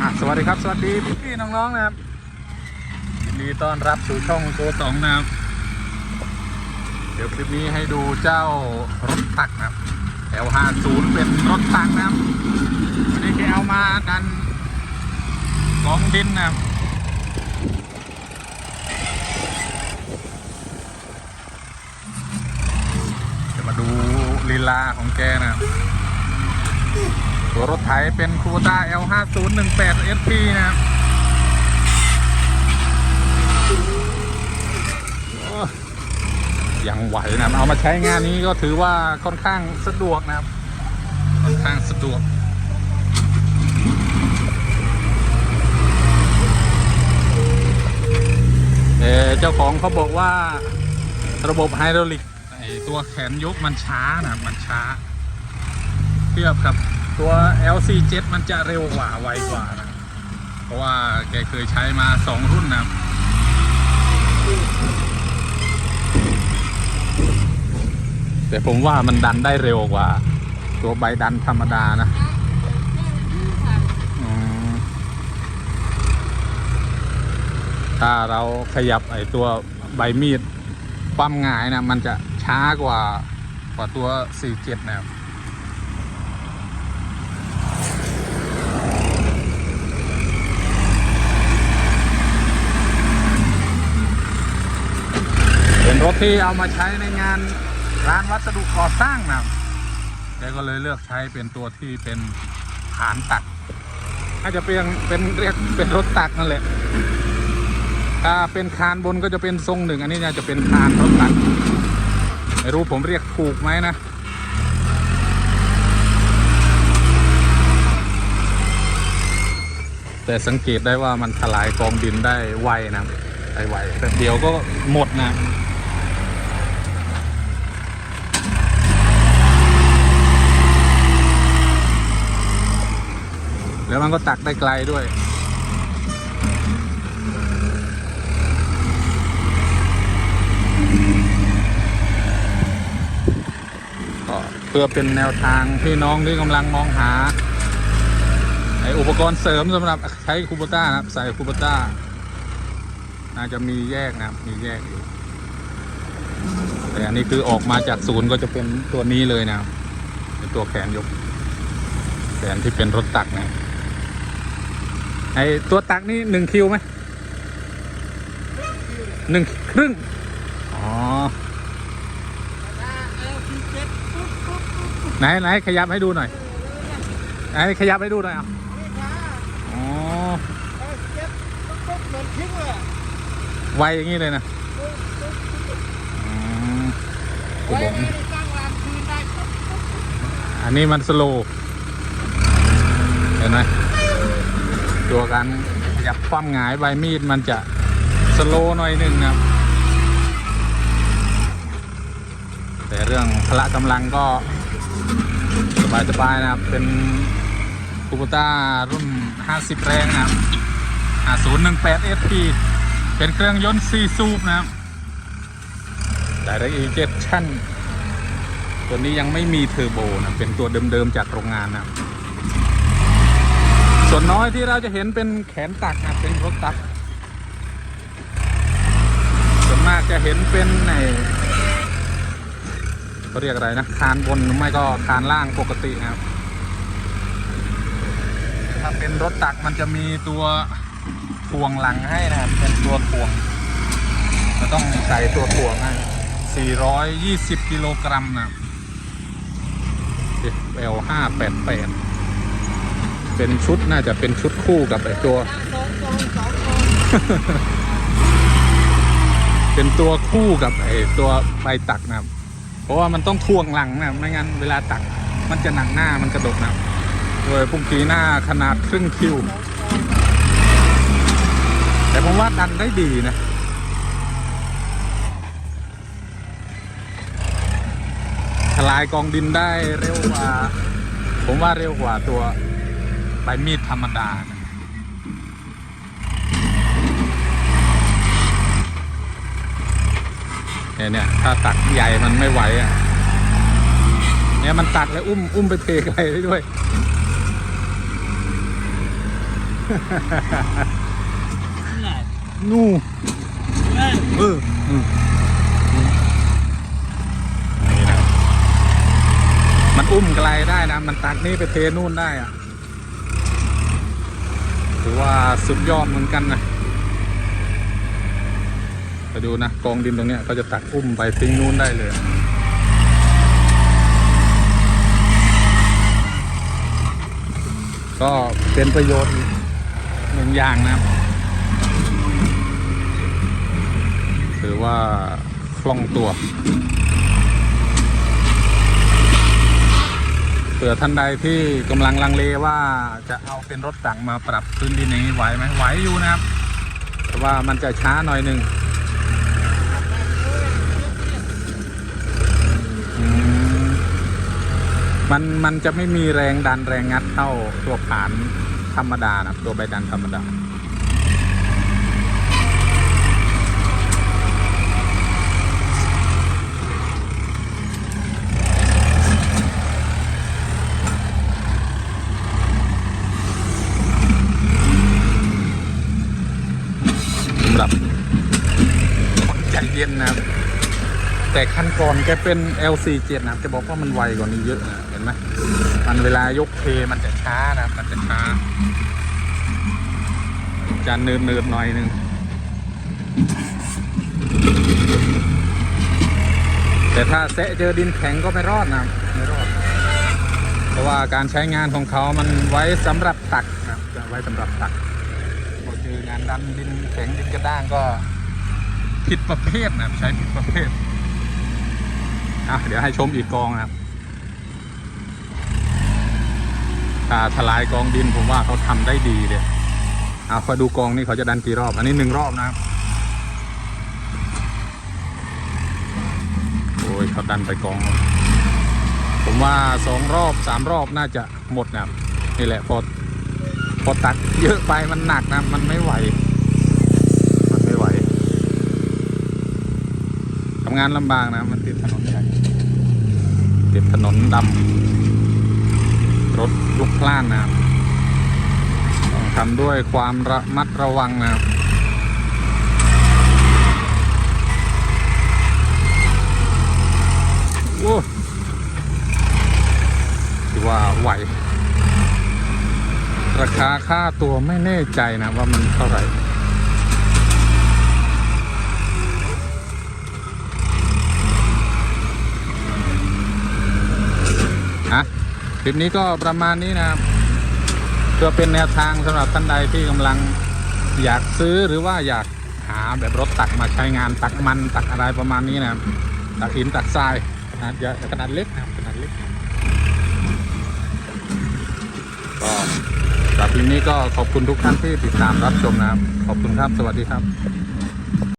อะสวัสดีครับ สวัสดีพี่น้องๆนะครับยินดีต้อนรับสู่ช่องโกสองนะครับ เดี๋ยวคลิปนี้ให้ดูเจ้ารถตักนะครับ L50 เป็นรถตักนะครับวันนี้แกเอามาดันกองดินนะครับจะมาดูลีลาของแกนะครับ ตัวรถไถเป็นคูต้า L5018 SP นะครับยังไหวนะเอามาใช้งานนี้ก็ถือว่าค่อนข้างสะดวกนะครับ ค่อนข้างสะดวกเออเจ้าของเขาบอกว่าระบบไฮดรอลิกตัวแขนยกมันช้านะมันช้า เทียบกับ ตัว LC7 มันจะเร็วกว่าไวกว่านะเพราะว่าแกเคยใช้มา 2 รุ่นนะแต่ผมว่ามันดันได้เร็วกว่า ตัวใบดันธรรมดานะอืมถ้าเราขยับไอตัวใบมีดปั้มหงายนะ มันจะช้ากว่ากว่าตัว 47 นะครับ เป็นร ถที่เอามาใช้ในงานร้านวัสดุก่อสร้างนะแกก็เลยเลือกใช้เป็นตัวที่เป็นฐานตักน่าจะเป็นเป็นเรียกเป็นรถตักนั่นแหละถ้าเป็นคานบนก็จะเป็นทรงหนึ่ง อันนี้น่าจะเป็นคานรถตักไม่รู้ผมเรียกถูกไหมนะแต่สังเกตได้ว่ามันถลายกองดินได้ไวนะได้ไวแต่เดี๋ยวก็หมดนะ แล้วมันก็ตักได้ไกลด้วย ก็เพื่อเป็นแนวทางพี่น้องที่กำลังมองหาไออุปกรณ์เสริมสำหรับใช้คูโบต้านะครับ ใส่คูโบต้าน่าจะมีแยกนะครับ มีแยกอยู่แต่อันนี้คือออกมาจากศูนย์ก็จะเป็นตัวนี้เลยนะครับเป็นตัวแขนยกแขนที่เป็นรถตักนะ ไอตัวตักนี่หนึ่งคิวไหมหนึ่งครึ่ง อ๋อ ไหนไหนขยับให้ดูหน่อยไหนขยับให้ดูหน่อยอะอ๋อไวอย่างนี้เลยนะอืมกูบอกอันนี้มันสโลว์เห็นไหม ตัวการขยับความหงายใบมีดมันจะสโลว์หน่อยหนึ่งนะครับ แต่เรื่องพละกำลังก็สบายๆนะครับ เป็นคูปต้ารุ่น 50 แรงนะครับ5018 SP เป็นเครื่องยนต์ 4 สูบนะครับ Direct Injection ตัวนี้ยังไม่มีเทอร์โบนะ เป็นตัวเดิมๆจากโรงงานนะครับ ส่วนน้อยที่เราจะเห็นเป็นแขนตักนะเป็นรถตัก ส่วนมากจะเห็นเป็นในเขาเรียกอะไรนะคานบนหรือไม่ก็คานล่างปกตินะครับถ้าเป็นรถตักมันจะมีตัวถ่วงหลังให้นะครับเป็นตัวถ่วงเราต้องใส่ตัวถ่วงให้420 กิโลกรัมนะ L588 เป็นชุดน่าจะเป็นชุดคู่กับไอ้ตัว เป็นตัวคู่กับไอ้ตัวใบตักนะครับ เพราะว่ามันต้องถ่วงหลังนะไม่งั้นเวลาตัก มันจะหนังหน้ามันกระดกนะโดยพุ่งกีหน้าขนาดครึ่งคิว แต่ผมว่าดันได้ดีนะทลายกองดินได้เร็วกว่า ผมว่าเร็วกว่าตัว บมีดธรรมดานะเนี่ยเนี่ยถ้าตักใหญ่มันไม่ไหวอะ เนี่ยมันตักแล้วอุ้มอุ้มไปเทไกลได้ด้วย นู่เอออืมนี่นะมันอุ้มไกลได้นะ มันตักนี่ไปเทนู่นได้อะ ถือว่าสุดยอดเหมือนกันนะไปดูนะกองดินตรงนี้ยเขาจะตักอุ้มไปทิ้งนู่นได้เลย ก็เป็นประโยชน์หนึ่งอย่างนะครับถือว่าคล่องตัว เผื่อท่านใดที่กำลังลังเลว่าจะเอาเป็นรถตักมาปรับพื้นดินอย่างนี้ไหวไหมไหวอยู่นะครับ แต่ว่ามันจะช้าหน่อยหนึ่งมันมันจะไม่มีแรงดันแรงงัดเท่าตัวผานธรรมดานะครับตัวใบดันธรรมดา 7นะครับ แต่ขั้นก่อนแกเป็น L47 นะครับแกบอกว่ามันไวกว่านี้เยอะนะเห็นไหมมันเวลายกเคมันจะช้านะมันจะช้าจะเนินเนินหน่อยนึงแต่ถ้าแซะเจอดินแข็งก็ไม่รอดนะไม่รอด เพราะว่าการใช้งานของเขามันไว้สำหรับตักนะไว้สำหรับตักพอเจองานดันดินแข็งดินกระด้างก็ ผิดประเภทนะครับ ใช้ผิดประเภทอะเดี๋ยวให้ชมอีกกองนะครับถ้าทลายกองดินผมว่าเขาทำได้ดีเลยเอาคอยดูกองนี่เขาจะดันกี่รอบ อันนี้หนึ่งรอบนะครับ โอ้ยเขาดันไปกอง ผมว่าสองรอบสามรอบน่าจะหมดนะครับนี่แหละพอพอตักเยอะไปมันหนักนะมันไม่ไหว มันไม่ไหว ทำ งานลำบากนะ มันติดถนนใหญ่ติดถนนดำรถลุกพล่านนะต้องทำด้วยความระมัดระวังนะครับโอ้ถือว่าไหว ราคาค่าตัวไม่แน่ใจนะว่ามันเท่าไหร่ อะ ค ลิปนี้ก็ประมาณนี้นะครับเพื่อเป็นแนวทางสำหรับท่านใดที่กำลังอยากซื้อหรือว่าอยากหาแบบรถตักมาใช้งานตักมันตักอะไรประมาณนี้นะครับตักหินตักทรายขนาดใหญ่ขนาดเล็กนะครับขนาดเล็กก็สำหรับคลิปนี้ก็ขอบคุณทุกท่านที่ติดตามรับชมนะครับ ขอบคุณครับ สวัสดีครับ